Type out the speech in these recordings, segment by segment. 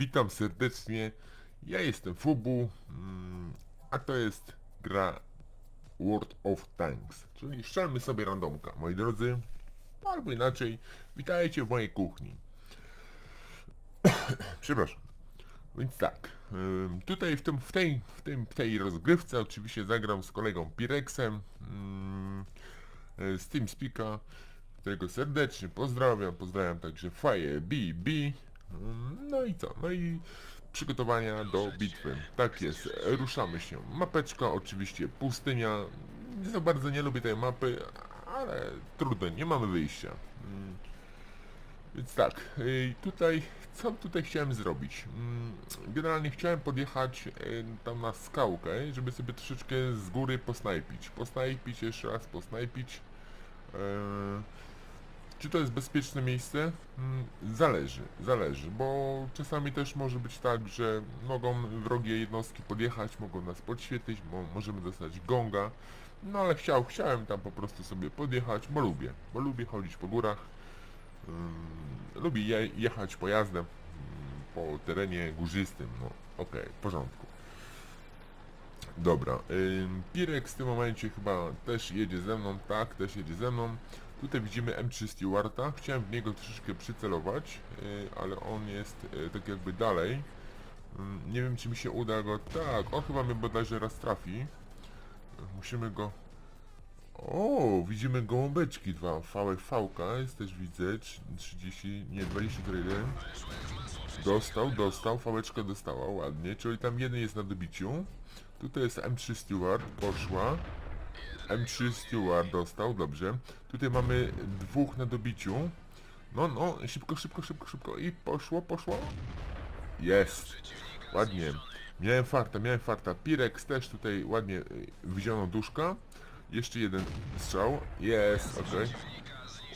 Witam serdecznie. Ja jestem Fubu, mm, a to jest gra World of Tanks, czyli strzelmy sobie randomka, moi drodzy. Albo inaczej, witajcie w mojej kuchni. Przepraszam. Więc tak, tutaj w, tym, w, tej, w, tym, w tej rozgrywce oczywiście zagram z kolegą Pirexem ym, y, z TeamSpeaka, którego serdecznie pozdrawiam, pozdrawiam także Fire BB. Ym, No i co? No i przygotowania do bitwy. Tak jest, ruszamy się. Mapeczka oczywiście pustynia. Nie za bardzo nie lubię tej mapy, ale trudno, nie mamy wyjścia. Ym, więc tak, y, tutaj, co tutaj chciałem zrobić? Mm, Generalnie chciałem podjechać y, tam na skałkę, żeby sobie troszeczkę z góry posnajpić. Posnajpić, jeszcze raz posnajpić. E, Czy to jest bezpieczne miejsce? Mm, Zależy, zależy, bo czasami też może być tak, że mogą wrogie jednostki podjechać, mogą nas podświetlić, mo możemy dostać gonga. No ale chciał, chciałem tam po prostu sobie podjechać, bo lubię, bo lubię chodzić po górach. Ym, lubi je, jechać pojazdem ym, po terenie górzystym, no okej, w porządku. Dobra, Pirek w tym momencie chyba też jedzie ze mną, tak, też jedzie ze mną. Tutaj widzimy M3 Stewarta, chciałem w niego troszeczkę przycelować, y, ale on jest y, tak jakby dalej. Ym, nie wiem czy mi się uda go, tak, on chyba mnie bodajże raz trafi. Musimy go o, widzimy gołąbeczki dwa. VFV jest też widzę. trz- 30, nie 21. Dostał, dostał, fałeczka dostała, ładnie. Czyli tam jeden jest na dobiciu. Tutaj jest M3 Steward, poszła. M3 Steward dostał, dobrze. Tutaj mamy dwóch na dobiciu. No, no, szybko, szybko, szybko, szybko. I poszło, poszło. Jest. Ładnie. Miałem farta, miałem farta. Pirex też tutaj ładnie y, wziął duszka. Jeszcze jeden strzał. Jest, okej.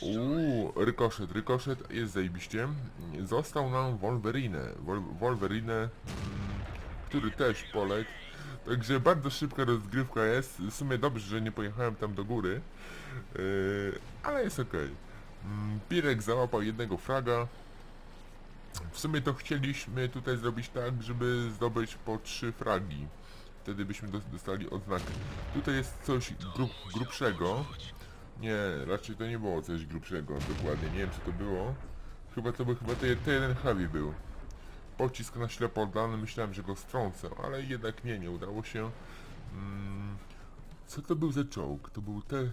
Uuu, rykoszet, rykoszet jest zajebiście. Został nam Wolverine. Wol Wolverine, mm, który też poległ. Także bardzo szybka rozgrywka jest. W sumie dobrze, że nie pojechałem tam do góry. Yy, ale jest okej. Mm, Pirek załapał jednego fraga. W sumie to chcieliśmy tutaj zrobić tak, żeby zdobyć po trzy fragi. Wtedy byśmy dos- dostali odznakę. Tutaj jest coś grub, grubszego. Nie, raczej to nie było coś grubszego dokładnie. Nie wiem co to było. Chyba to był chyba te, te jeden heavy był. Pocisk na ślepo oddany, myślałem, że go strącę, ale jednak nie, nie udało się. Mm, co to był za czołg? To był T...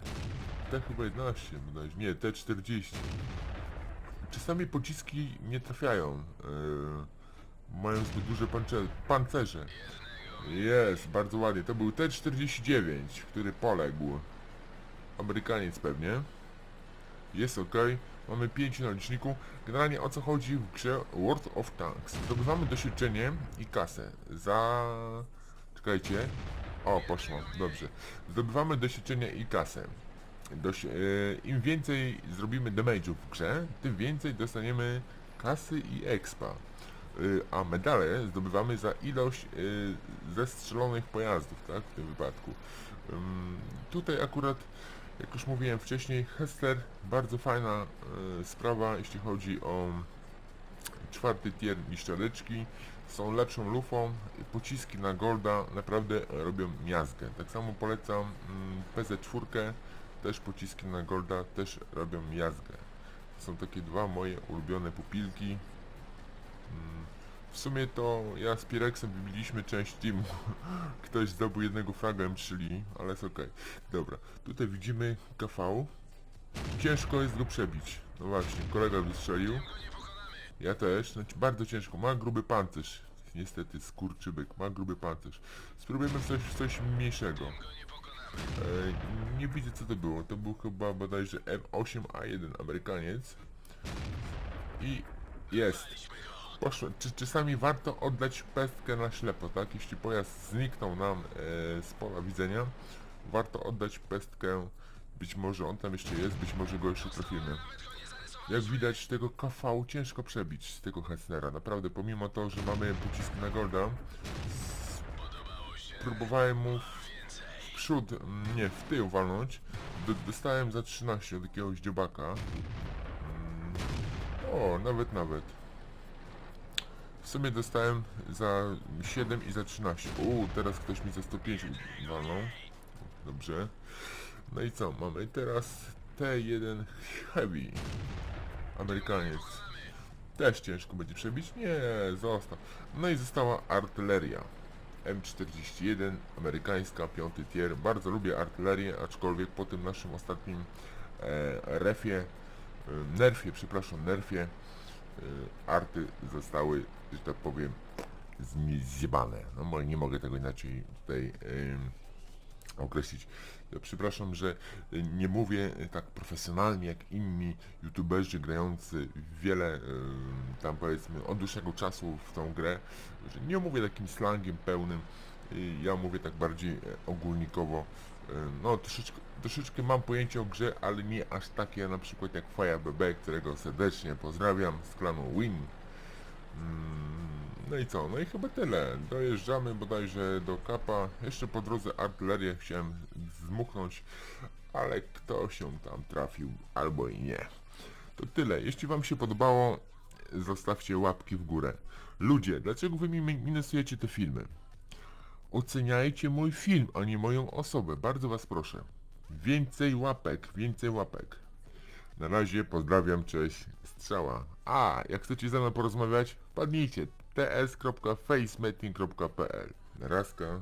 T chyba 11 bodajże. Nie, T40. Czasami pociski nie trafiają. Yy, mają zbyt duże pancze, pancerze. Jest, bardzo ładnie. To był T-49, który poległ. Amerykaniec pewnie. Jest ok. Mamy 5 na liczniku. Generalnie o co chodzi w grze World of Tanks? Zdobywamy doświadczenie i kasę. Za... Czekajcie. O, poszło. Dobrze. Zdobywamy doświadczenie i kasę. E, Im więcej zrobimy damage'ów w grze, tym więcej dostaniemy kasy i expa. Y, a medale zdobywamy za ilość y, zestrzelonych pojazdów, tak, w tym wypadku. Tutaj akurat, jak już mówiłem wcześniej, Hester, bardzo fajna y, sprawa, jeśli chodzi o czwarty tier niszczareczki, są lepszą lufą, pociski na Golda naprawdę robią miazgę. Tak samo polecam mm, PZ4, też pociski na Golda też robią miazgę. To są takie dwa moje ulubione pupilki. Mm, W sumie to ja z Pirexem wybiliśmy część teamu. Ktoś zdobył jednego fragem, czyli, ale jest okej. Dobra, tutaj widzimy KV. Ciężko jest go przebić. No właśnie, kolega wystrzelił. Ja też, znaczy bardzo ciężko. Ma gruby pancerz. Niestety, skurczybyk, ma gruby pancerz. Spróbujemy coś, coś mniejszego. E, nie widzę co to było. To był chyba bodajże M8A1 Amerykaniec. I jest. Poszło. Czy czasami warto oddać pestkę na ślepo, tak? Jeśli pojazd zniknął nam e, z pola widzenia, warto oddać pestkę. Być może on tam jeszcze jest, być może go jeszcze trafimy. Jak widać tego KV ciężko przebić z tego Hessnera. Naprawdę, pomimo to, że mamy pocisk na Golda, próbowałem mu w przód, nie, w tył walnąć. D dostałem za 13 od jakiegoś dziobaka. Mm, O, nawet, nawet. Sumie dostałem za 7 i za 13. Uuu, teraz ktoś mi za 105 walnął. Dobrze. No i co? Mamy teraz T1 Heavy. Amerykaniec. Też ciężko będzie przebić? Nie, został. No i została artyleria. M41, amerykańska, piąty tier. Bardzo lubię artylerię, aczkolwiek po tym naszym ostatnim e, refie, e, nerfie, przepraszam, nerfie, arty zostały, że tak powiem, zjebane. No nie mogę tego inaczej tutaj określić. Ja przepraszam, że nie mówię tak profesjonalnie jak inni youtuberzy grający wiele tam powiedzmy od dłuższego czasu w tą grę, że nie mówię takim slangiem pełnym, ja mówię tak bardziej e, ogólnikowo. Y, No troszeczkę, troszeczkę mam pojęcie o grze, ale nie aż takie na przykład jak Fire BB, którego serdecznie pozdrawiam z klanu Win. Mm, No i co? No i chyba tyle. Dojeżdżamy bodajże do kapa. Jeszcze po drodze artylerię chciałem zmuchnąć, ale kto się tam trafił, albo i nie. To tyle. Jeśli wam się podobało, zostawcie łapki w górę. Ludzie, dlaczego wy mi minusujecie te filmy? Oceniajcie mój film, a nie moją osobę. Bardzo was proszę. Więcej łapek, więcej łapek. Na razie pozdrawiam, cześć, strzała. A, jak chcecie ze mną porozmawiać, wpadnijcie ts.facemeeting.pl Narazka.